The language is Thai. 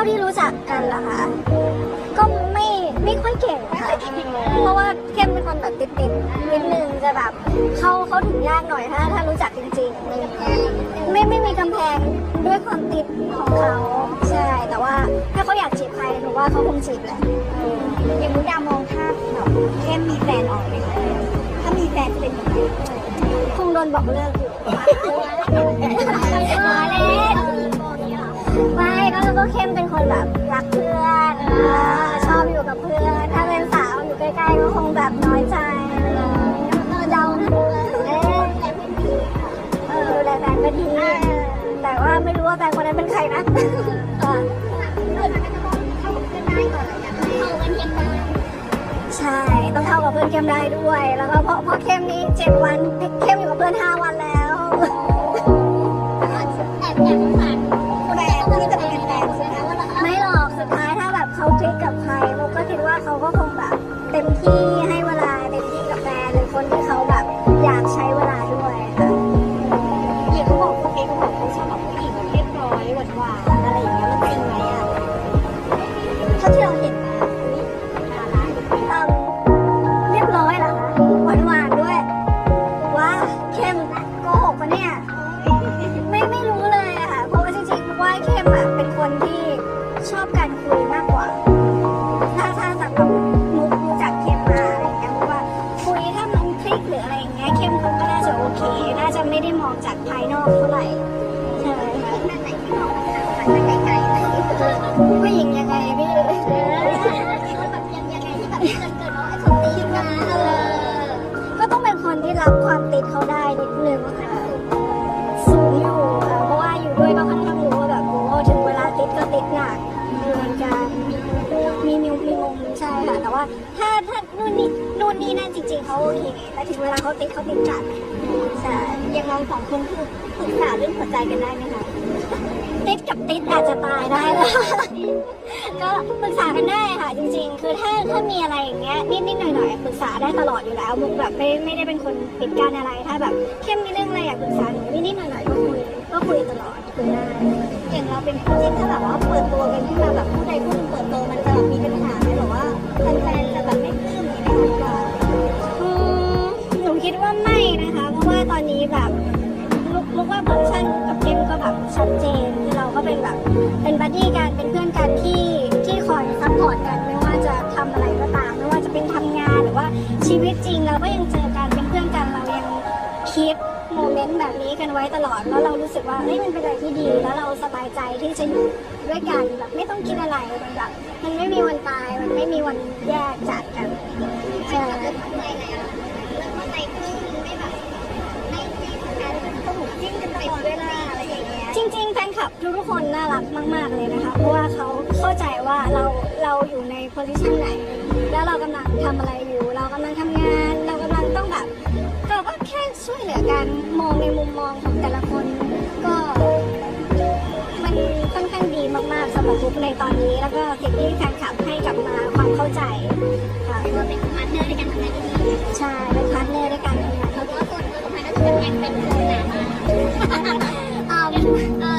าที่รู้จักกันล่ะคะก็ไม่ไม่ค่อยเก่งค่ะเพราะว่าเข้มเป็นคนแบบติดๆนิดนึงจะแบบเขาเขาถึงยากหน่อยถ้าถ้ารู้จักจริงๆอะไรอย่างเงี้ยไม่ไม่มีกำแพงด้วยความติดของเขาใช่ แต่ว่าถ้าเขาอยากจีบใครหนูว่าเขาคงจีบแหละอย่างมุกดามองภาพแบบเข้มมีแฟนออกไหมคะถ้ามีแฟนจะเป็นยังไงคงโดนบอกเลิกอยู่มาเล่น ก็ก็เข้มเป็นคนแบบรักเพื่อนเออชอบอยู่กับเพื่อน ถ้าเป็นสาวอยู่ใกล้ๆก็คงแบบน้อยใจอะไรอย่างเงี้ยเออเดานะเอ๊ะเออดูแลแฟนก็ดีแต่ว่าไม่รู้ว่าแฟนคนนั้นเป็นใครนะเออใช่ ต้องเข้ากับเพื่อนเข้มได้ด้วย แล้วก็เพราะเพราะเข้มนี้เจ็ดวันเข้มอยู่กับเพื่อน เขาคลิกกับใครโมก็คิดว่าเขาก็คงแบบเต็มที่ให้เวลา จากภายนอกเท่าไหร่ใช่ค่ะผู้หญิงยังไงพี่ก็ ถ้าถ้านู่นนี่นู่นนี่นั่นจริงๆเขาโอเคแต่ถึงเวลาเขาติดเขาติดจัดใช่อย่างเราสองคนคือปรึกษาเรื่องหัวใจกันได้ไหมคะติดกับติดอาจจะตายได้เลยก็ปรึกษากันได้ค่ะ จริง ๆ คือถ้าถ้ามีอะไรอย่างเงี้ยนิดๆหน่อยๆปรึกษาได้ตลอดอยู่แล้วมุกแบบไม่ไม่ได้เป็นคนปิดกั้นอะไรถ้าแบบเข้มมีเรื่องอะไรอยากปรึกษาหนูนิดๆหน่อยๆก็คุยก็คุยตลอดคุยได้อย่างเราเป็นคู่จิ้นถ้าแบบว่าเปิดตัวกันขึ้นมาแบบผู้ใดผู้หนึ่งเปิดตัวมันจะแบบมีปัญหาไหมหรือว่าแฟน แบบลูกลูกว่าโพสชั่นกับเข้มก็แบบชัดเจนคือเราก็เป็นแบบเป็นบัดดี้กันเป็นเพื่อนกันที่ที่คอยซัพพอร์ตกันไม่ว่าจะทำอะไรก็ตาม ไม่ว่าจะเป็นทำงานหรือว่าชีวิตจริงเราก็ยังเจอกันเป็นเพื่อนกันเรายังคีปโมเมนต์แบบนี้กันไว้ตลอดแล้วเรารู้สึกว่าเฮ้ยมันเป็นอะไรที่ดี แล้วเราสบายใจที่จะอยู่ด้วยกันแบบไม่ต้องคิดอะไรมันแบบมันไม่มีวันตายมันไม่มีวันแยกจากกันใช่ ทุกคนน่ารักมาก ๆเลยนะคะ เพราะว่าเขาเข้าใจว่าเราเราอยู่ในโพสิชันไหน แล้วเรากำลังทำอะไรอยู่ เรากำลังทำงาน เรากำลังต้องแบบเราก็แค่ช่วยเหลือกันมองในมุมมองของแต่ละคน ก็มันค่อนข้างดีมากๆสำหรับทุกในตอนนี้ แล้วก็สิ่งที่แฟนคลับให้กลับมาความเข้าใจค่ะเป็นพาร์ทเนอร์ด้วยกันทำงานที่ดีใช่เป็นพาร์ทเนอร์ด้วยกันทำงานเพราะว่าคนเมืองไทยก็จะเป็นแฟนเป็นคนหนามาก